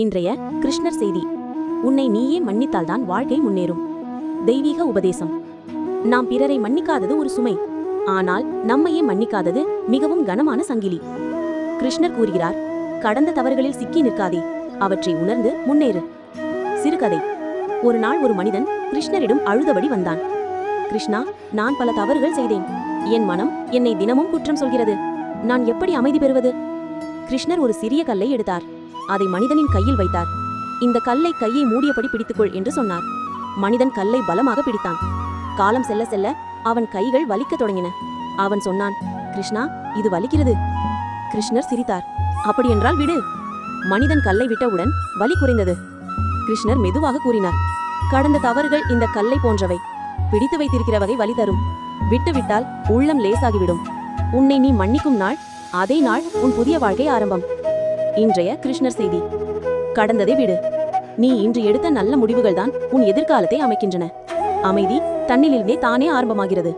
இன்றைய கிருஷ்ணர் செய்தி. உன்னை நீயே மன்னித்தால்தான் வாழ்க்கை முன்னேறும். தெய்வீக உபதேசம். நாம் பிறரை மன்னிக்காதது ஒரு சுமை. ஆனால் நம்மையே மன்னிக்காதது மிகவும் கனமான சங்கிலி. கிருஷ்ணர் கூறுகிறார் கடந்த தவறுகளில் சிக்கி நிற்காதே. அவற்றை உணர்ந்து முன்னேறு. சிறுகதை. ஒரு நாள் ஒரு மனிதன் கிருஷ்ணரிடம் அழுதபடி வந்தான். கிருஷ்ணா நான் பல தவறுகள் செய்தேன். என் மனம் என்னை தினமும் குற்றம் சொல்கிறது. நான் எப்படி அமைதி பெறுவது? கிருஷ்ணர் ஒரு சிறிய கல்லை எடுத்தார். அதை மனிதனின் கையில் வைத்தார். இந்த கல்லை கையை மூடியபடி பிடித்துக்கொள் என்று சொன்னார். மனிதன் கல்லை பலமாக பிடித்தான். காலம் செல்ல செல்ல அவன் கைகள் வலிக்கத் தொடங்கின. அவன் சொன்னான் கிருஷ்ணா இது வலிக்கிறது. கிருஷ்ணர் சிரித்தார். அப்படியென்றால் விடு. மனிதன் கல்லை விட்டவுடன் வலி குறைந்தது. கிருஷ்ணர் மெதுவாக கூறினார் கடந்த தவறுகள் இந்த கல்லை போன்றவை. பிடித்து வைத்திருக்கிற வகை வலி தரும். விட்டுவிட்டால் உள்ளம் லேசாகிவிடும். உன்னை நீ மன்னிக்கும் நாள் அதே நாள் உன் புதிய வாழ்க்கை ஆரம்பம். இன்றைய கிருஷ்ணர் செய்தி. கடந்ததை விடு. நீ இன்று எடுத்த நல்ல முடிவுகள்தான் உன் எதிர்காலத்தை அமைக்கின்றன. அமைதி தன்னிலிருந்தே தானே ஆரம்பமாகிறது.